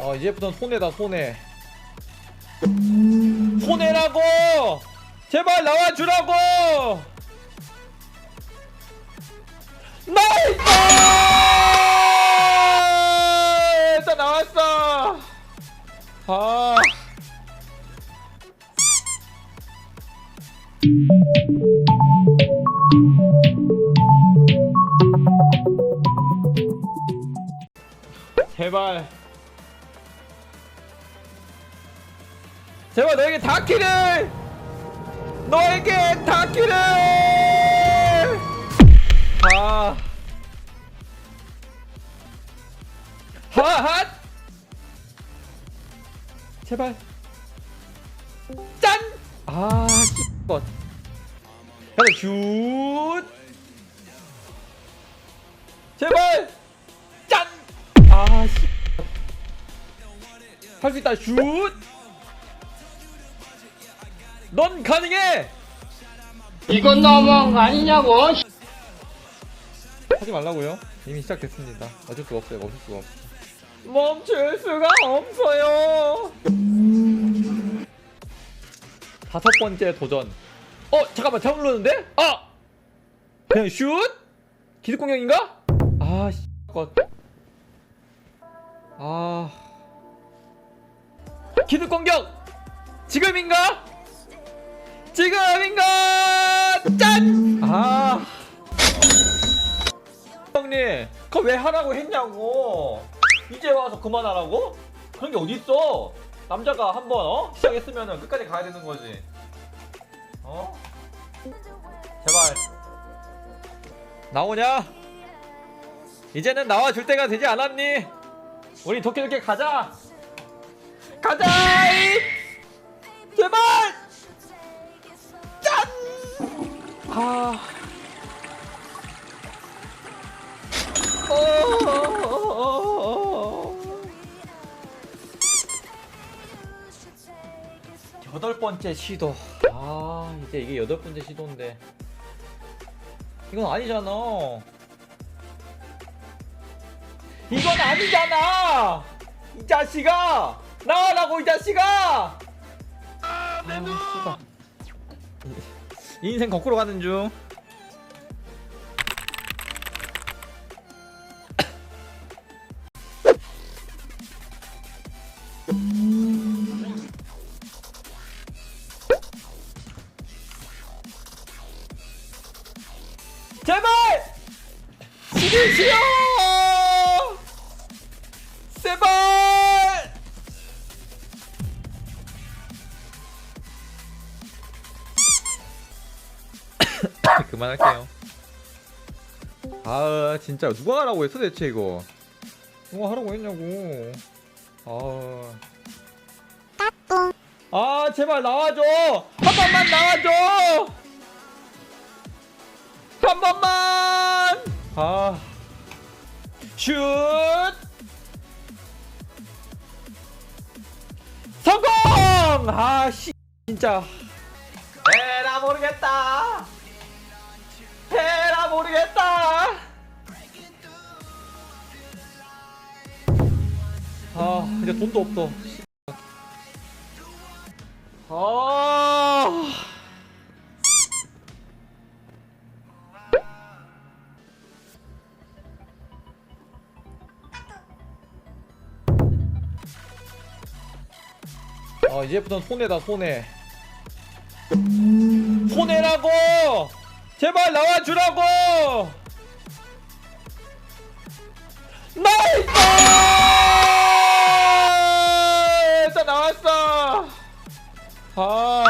어 이제부터 손해다 손해. 손해라고! 제발 나와주라고! 나이스! 일단 나왔어! 아. 제발 제발 너에게 다키를! 너에게 다키를! 아. 하핫! 제발. 짠아 것 하나 슛! 제발. 짠 아 씨. 할수 있다. 슛 넌 가능해! 이건 너무한 거 아니냐고. 하지 말라고요? 이미 시작됐습니다. 어쩔 수가 없어요. 멈출 수가 없어. 멈출 수가 없어요. 다섯 번째 도전. 어 잠깐만 잘못 눌렀는데? 아 그냥 슛? 기습 공격인가? 아 씨. 것. 아 기습 공격 지금인가? 지금인가? 짠! 아 형님 그거 왜 하라고 했냐고 이제 와서 그만하라고? 그런 게 어딨어 남자가 한번 어? 시작했으면 끝까지 가야 되는 거지 어? 제발 나오냐? 이제는 나와줄 때가 되지 않았니? 우리 도끼도끼 가자 가자 이! 제발 아 어. 여덟 번째 시도. 아, 이제 이게 여덟 번째 시도인데. 이건 아니잖아. 이건 아니잖아! 이 자식아! 나와라고, 이 자식아! 아, 씨발. 이- 인생 거꾸로 가는 중. 제발! 죽이시오! 제발! 그만할게요. 아 진짜 누가 하라고 했어 대체 이거? 누가 하라고 했냐고. 아. 아 제발 나와줘 한 번만 나와줘 한 번만 아 슛! 성공! 아 씨 진짜 에라 모르겠다 아 이제 돈도 없어. 아. 어 이제부터 손해다 손해. 손해라고! 제발 나와주라고 好。